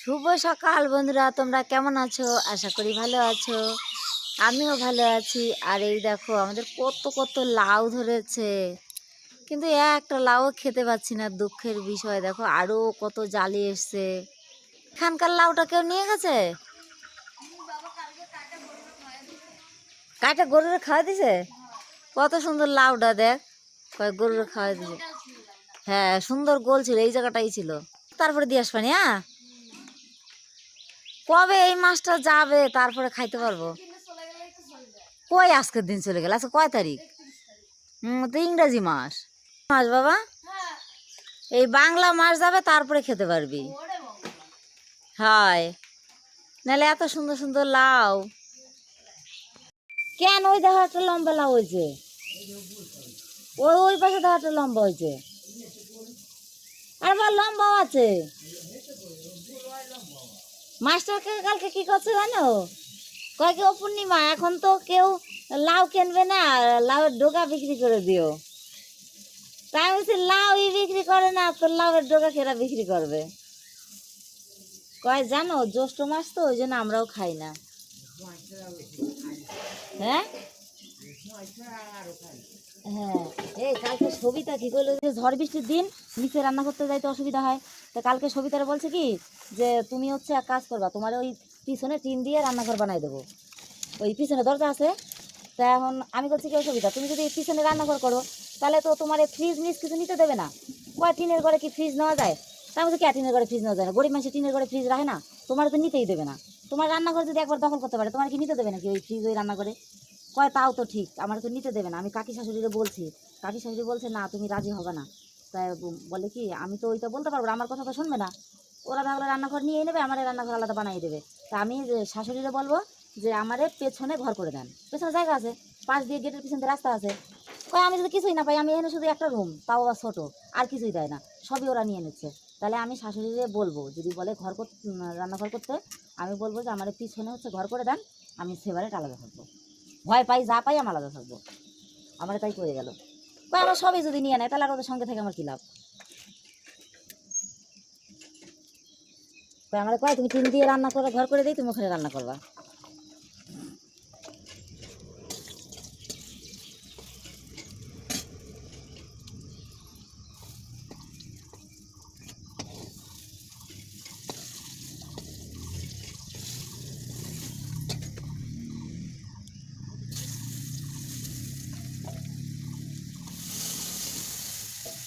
শুভ সকাল বন্ধুরা, তোমরা কেমন আছো? আশা করি ভালো আছো। আমিও ভালো আছি। আর এই দেখো, আমাদের কত কত লাউ ধরেছে। কিন্তু একটা লাউ খেতে পাচ্ছি না, দুঃখের বিষয়। দেখো আরও কত জালি এসছে। এখানকার লাউটা কেউ নিয়ে গেছে? কাটা গরুরে খাওয়া দিছে? কত সুন্দর লাউটা, দেখ। কয় গরুরে খাওয়া দিছে। হ্যাঁ সুন্দর গোল ছিল, এই জায়গাটাই ছিল। তারপরে দিয়ে আসবানি হ্যাঁ? কবে এই মাছটা যাবে তারপরে খাইতে পারব? কই আজকের দিন চলে গেল? আজকে কয় তারিখ? হুম তো ইংরাজি মাস। মাস বাবা? এই বাংলা মাস যাবে তারপরে খেতে পারবি। হয়, নাহলে এত সুন্দর সুন্দর লাউ। কেন ওই দেখো একটা লম্বা লাউ হয়েছে? ওই ওই পাশে দেখো একটা লম্বা হয়েছে। আর আমার লম্বাও আছে। মাস্টারকে কালকে কি করছে জানো? কয় কি, ও পূর্ণিমা, এখন তো কেউ লাউ কিনবে না লাউয়ের ডোকা বিক্রি করে দিও। তাই বলছি, লাউই বিক্রি করে না, তো লাউয়ের ডোকা কেরা বিক্রি করবে? কয়, জানো, জ্যৈষ্ঠ মাস তো, ওই জন্য আমরাও খাই না। হ্যাঁ? হ্যাঁ। এই, কালকে সবিতা কি করল যে ঝড় বৃষ্টির দিন, নিচে রান্না করতে যাইতে অসুবিধা হয়। তো কালকে সবিতারা বলছে কি যে, তুমি হচ্ছে এক কাজ করবা, তোমার ওই পিছনে টিন দিয়ে রান্নাঘর বানাই দেবো। ওই পিছনে দরজা আছে। তা এখন আমি বলছি কি অসুবিধা তুমি যদি পিছনে রান্নাঘর করো, তাহলে তো তোমার ফ্রিজ মিজ কিছু নিতে দেবে না। কয় টিনের ঘরে কি ফ্রিজ নেওয়া যায়? তার মধ্যে কে টিনের ঘরে ফ্রিজ নেওয়া যায় না? গরিব মানুষের টিনের ঘরে ফ্রিজ রাখে না। তোমার তো নিতেই দেবে না। তোমার রান্নাঘর যদি একবার দখল করতে পারে, তোমার কি নিতে দেবে নাকি ওই ফ্রিজ ওই রান্নাঘরে? কয়, তাও তো ঠিক, আমার তো নিতে দেবে না। আমি কাকি শাশুড়িরে বলছি, কাকি শাশুড়ি বলছে, না, তুমি রাজি হবে না। তাই বলে কি, আমি তো ওইটা বলতে পারব আমার কথা তো শুনবে না। ওরা তাহলে রান্নাঘর নিয়ে নেবে, আমার রান্নাঘর আলাদা বানিয়ে দেবে। তা আমি শাশুড়িরে বলব যে, আমারে পেছনে ঘর করে দেন। পেছনে জায়গা আছে, পাশ দিয়ে গেটের পিছন রাস্তা আছে। কয়, আমি যদি কিছুই না পাই, আমি এখানে শুধু একটা রুম, তাও আবার ছোটো, আর কিছুই দেয় না, সবই ওরা নিয়ে নিচ্ছে। তাহলে আমি শাশুড়িরে বলব, যদি বলে ঘর রান্নাঘর করতে, আমি বলব যে, আমার পিছনে হচ্ছে ঘর করে দেন, আমি সেবারেট আলাদা থাকব ভয় পাই, যা পাই আমার আলাদা থাকব। আমার তাই করে গেল। বা আমার সবই যদি নিয়ে নেয়, তাহলে আর ওদের সঙ্গে থেকে আমার কী লাভ? আমার কয়, তুমি টিন দিয়ে রান্না করে, ঘর করে দিই, তুমি ওখানে রান্না করবা।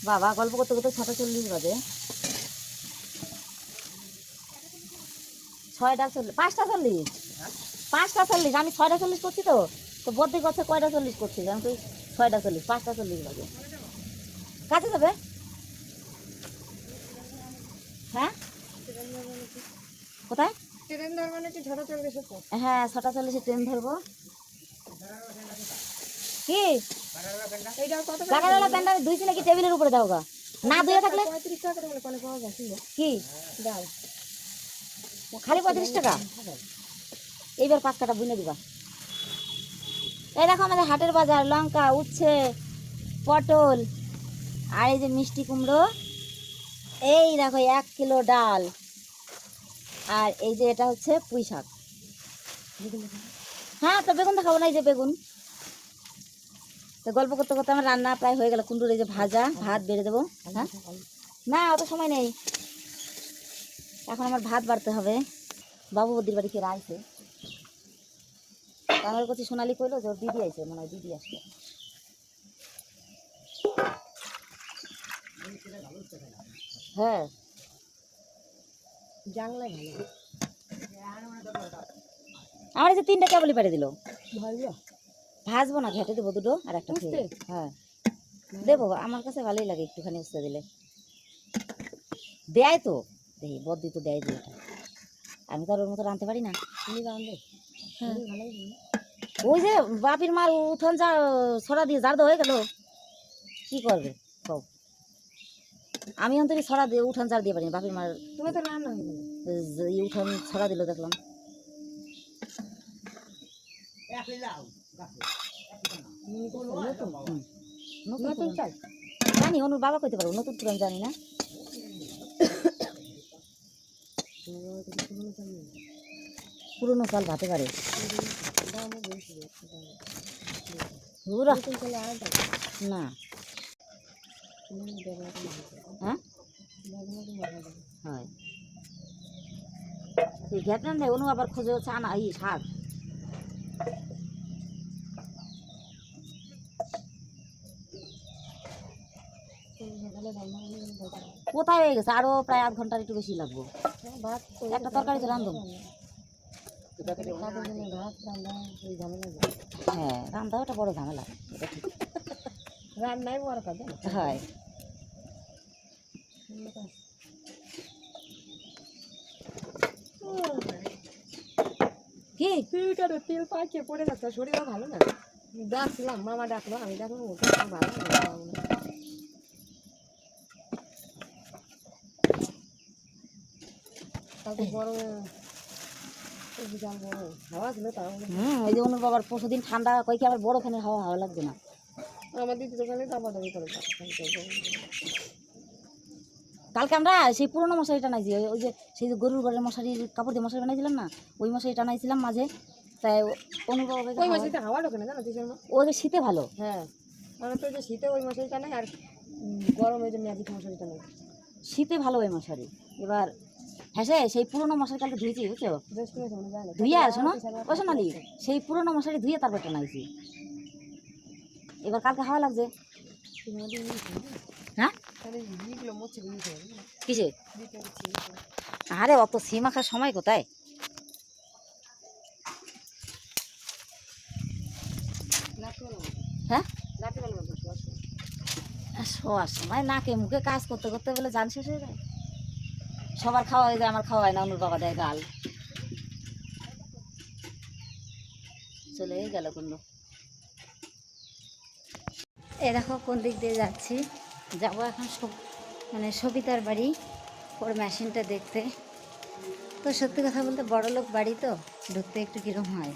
বাবা গল্প করতে করতে ছটা চল্লিশ বাজে। ছয়টা চল্লিশ পাঁচটা চল্লিশ। পাঁচটা চল্লিশ আমি ছয়টা চল্লিশ করছি তো। তো বদ্রি করছে কয়টা চল্লিশ করছি আমি তো? ছয়টা চল্লিশ পাঁচটা চল্লিশ বাজে। কাছে যাবে? হ্যাঁ? কোথায়? ট্রেন ধরবো নাকি? চলবে সেটা হ্যাঁ ছটা চল্লিশে ট্রেন ধরবো। কি? টাকাওয়ালা প্যান্টটা ধুইছি নাকি টেবিলের উপরে দাও গা। না ধুয়ে থাকলে? কি? খালি পঁয়ত্রিশ টাকা? এইবার পাঁচ বুনে দিবা। এই দেখো আমাদের হাটের বাজার, লঙ্কা, উচ্ছে, পটল, আর এই যে মিষ্টি কুমড়ো, এই দেখো এক কিলো ডাল, আর এই যে এটা হচ্ছে পুঁই শাক। হ্যাঁ তো বেগুন দেখাবো না, এই যে বেগুন। তো গল্প করতে করতে আমার রান্না প্রায় হয়ে গেল। কুন্ডুর এই যে ভাজা ভাত বেড়ে দেবো। হ্যাঁ? না অত সময় নেই। এখন আমার ভাত বাড়তে হবে। বাবু বদির বাড়ি ফেরা আইছে। আমার কাছে সোনালি কইলো যে ওর দিদি আইছে মনে হয় দিদি আসবে। হ্যাঁ। জানলে ভালো। আমার এই যে তিনটা কেবলই পেরে দিল। ভালো ভাজবো না ঘেটে দেবো দুটো আর একটা খেয়ে হ্যাঁ। দেবো আমার কাছে ভালোই লাগে একটুখানি উস্তে দিলে। দেয় তো। দেখি বদ্দি তো দেয় দিয়ে আমি তো আর ওর মতো রাঁধতে পারি না। তুমি হ্যাঁ। ওই যে বাপির মাল উঠোন যা ছড়া দিয়ে জার হয়ে গেল। কি করবে? কও। আমি অন্তরি ছড়া দিয়ে উঠান জার দিয়ে পারি বাপির মাল তুমি তো রান্না উঠান ছড়া দিল দেখলাম। নতুন। চাল জানি অনুর বাবা কইতে পারব নতুন পুরান জানি না পুরনো চাল ভাতে পারে না হ্যাঁ হয় ঘেটনা নেই অনু আবার খোঁজে হচ্ছে আনা এই শাক সকালে রান্না করে দরকার কোথায় হয়ে গেছে? আরও প্রায় আধ ঘণ্টার একটু বেশি লাগবো। ভাত একটা তরকারি তো নেই। হ্যাঁ রান্না ওটা বড় ঝামেলা। এটা ঠিক। রান্নাই বড় কাজ হয়। কি? তেল পাইছে পড়ে যাচ্ছে শরীরও ভালো না। ডাকছিলাম মামা ডাকলো আমি ডাকলাম ওকে ভালো ছিল ওই যে বাবার পরশু দিন ঠান্ডা আবার বড় ফ্যানের হাওয়া হাওয়া লাগবে না। আমার দোকানে দাবা দাবি করে কালকে আমরা সেই পুরোনো মশারি টানাইছি ওই- যে সেই যে গরুর ঘরের মশারির কাপড় দিয়ে মশারি বানাইছিলাম না ওই মশারি টানাইছিলাম মাঝে। তাই অনুর বাবা ওই মাসে হাওয়া ঢোকে না জানো ওই শীতে ভালো। হ্যাঁ মানে তো যে শীতে ওই মশারিটা নেই আর গরমে যে ম্যাজিক নেই শীতে ভালো ওই মশারি। এবার হ্যাঁ সেই পুরোনো মশারি কালকে ধুয়েছি, বুঝছ? না? ধুইয়া শোনো ও সোনালি সেই পুরোনো মশারি ধুয়ে তারপর টানাইছি এবার কালকে হাওয়া লাগছে। হ্যাঁ? কিসে? আরে, অত সিম আঁকার সময় কোথায়? হ্যাঁ? শোয়ার সময়, নাকে মুখে কাজ করতে করতে বলে জান শেষ হয়ে যায়। সবার খাওয়া হয়ে যায়, আমার খাওয়া হয় না অনুর বাবা দেয় গাল চলে গেল কুন্ডু এ দেখো কোন দিক দিয়ে যাচ্ছি। যাব এখন মানে সবিতার বাড়ি, ওর মেশিনটা দেখতে। তো সত্যি কথা বলতে বড় লোক বাড়ি তো, ঢুকতে একটু কীরকম হয়।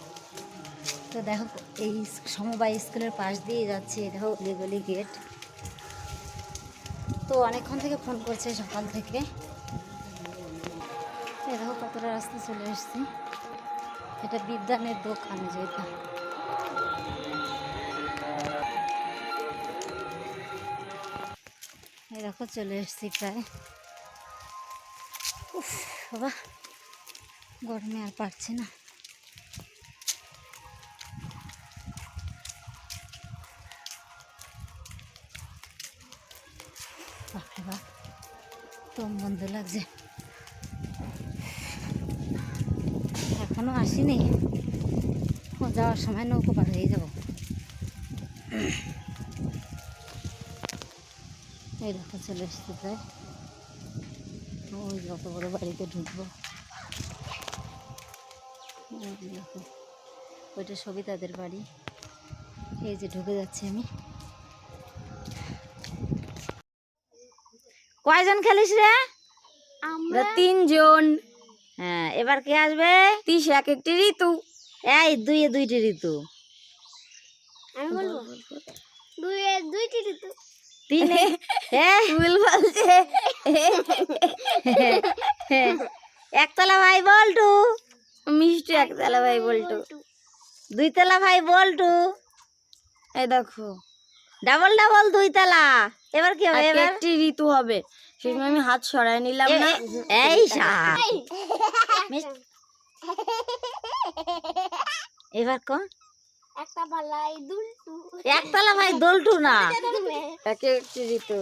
তো দেখো এই সমবায় স্কুলের পাশ দিয়ে যাচ্ছি দেখো গলি গেট। তো অনেকক্ষণ থেকে ফোন করছে সকাল থেকে। কতটা রাস্তা চলে এসেছি। এটা বিদ্যানের দোকান যেটা। দেখো চলে এসেছি প্রায়। উফ, বাবা, গরমে আর পারছি না। বাপরে বাপ, দম বন্ধ লাগছে। এখনও আসিনি। যাওয়ার সময় নৌকো পার হয়ে যাব। এই দেখো চলে এসছে প্রায়। ওই যত বড় বাড়িতে ঢুকবো। ওইটা সবিতাদের বাড়ি। এই যে ঢুকে যাচ্ছি আমি। কয়জন খেলিস রে? আমরা তিনজন। হ্যাঁ এবার কে আসবে? তিস এক একটি ঋতু। এই দুই দুইটি ঋতু। আমি বলব? দুই দুইটি ঋতু। তিনে হ্যাঁ। ভুল বলছে। একতলা ভাই বল্টু। মিষ্টি একতলা ভাই বলতো দুইতলা ভাই বল্টু। এই দেখো। ডাবল ডাবল দুইতলা। এবার কি হবে? এবার? একটি ঋতু হবে। সেই সময় আমি হাত সরায় নিলাম না। এই সাপ এবার কোন একটা পালাই দুলটু। একতলা ভাই দোলটু না। এক একটি ঋতু।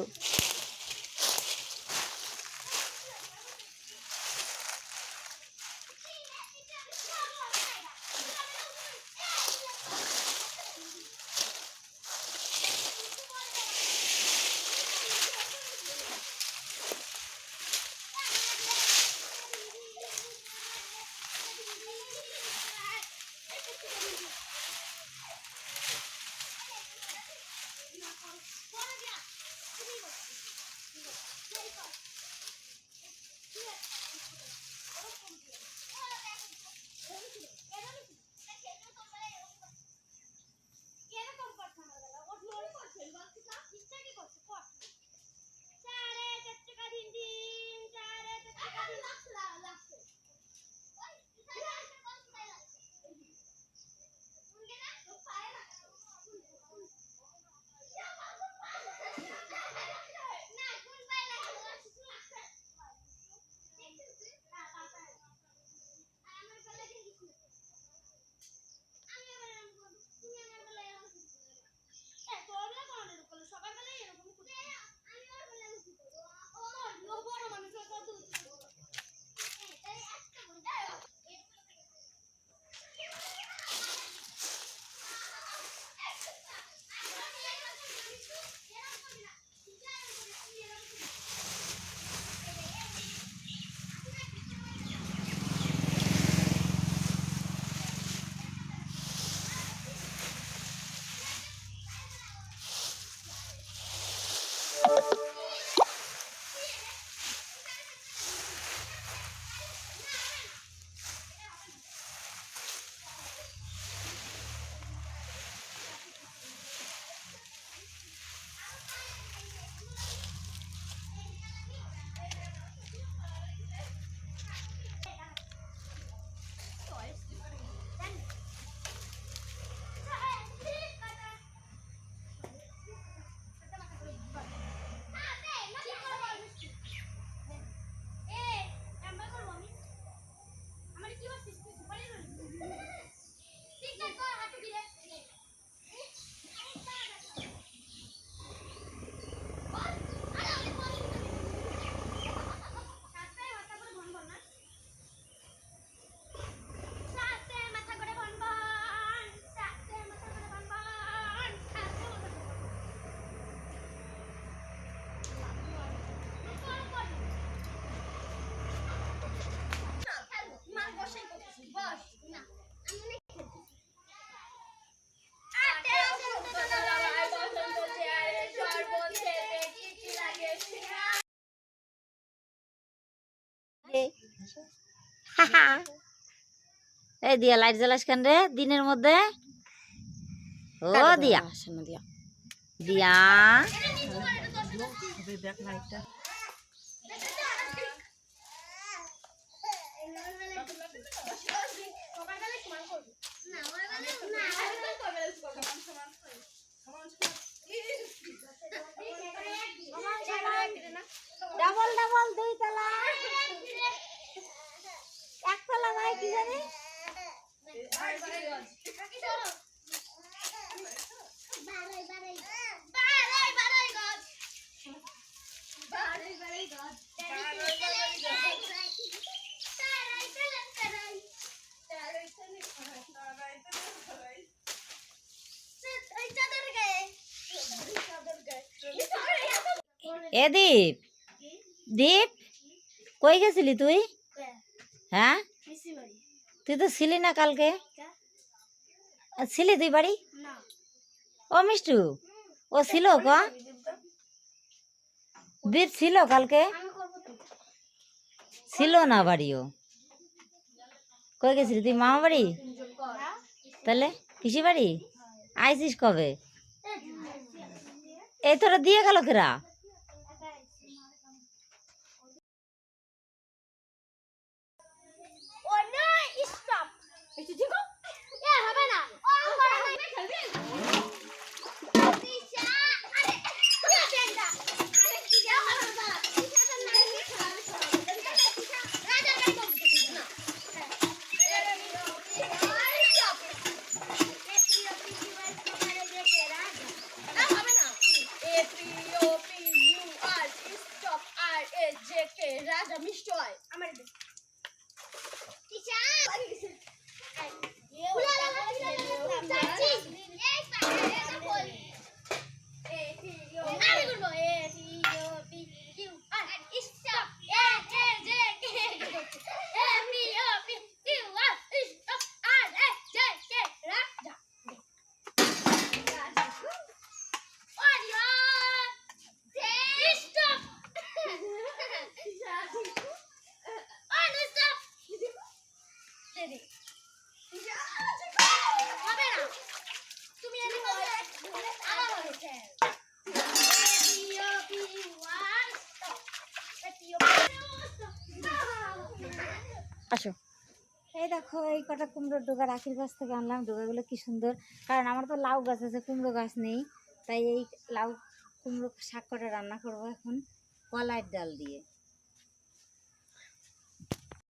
এই দিয়া লাইট জ্বালাস কেন রে? দিনের মধ্যে? ও দিয়া। দিয়া। ডাবল ডাবল দুই তলা। এক তলা কি জানি? এ দীপ দীপ কই গেছিলি তুই? হ্যাঁ? তুই তো ছিলি না কালকে? ছিলি তুই বাড়ি? ও মিষ্টু? ও ছিল ক? দীপ ছিল কালকে? ছিল না বাড়িও। কই গেছিলি? তুই মামা বাড়ি? তাহলে পিসি বাড়ি? আইসিস কবে? এই তোরা দিয়ে গেল কেরা হবে না। তুমি এনে হয়েছে আসো। এই দেখো এই কটা কুমড়োর ডোগা রাখির গাছ থেকে আনলাম। ডোগাগুলো কি সুন্দর। কারণ আমার তো লাউ গাছ আছে কুমড়ো গাছ নেই। তাই এই লাউ কুমড়ো শাক কটা রান্না করব এখন। কলাইয়ের ডাল দিয়ে।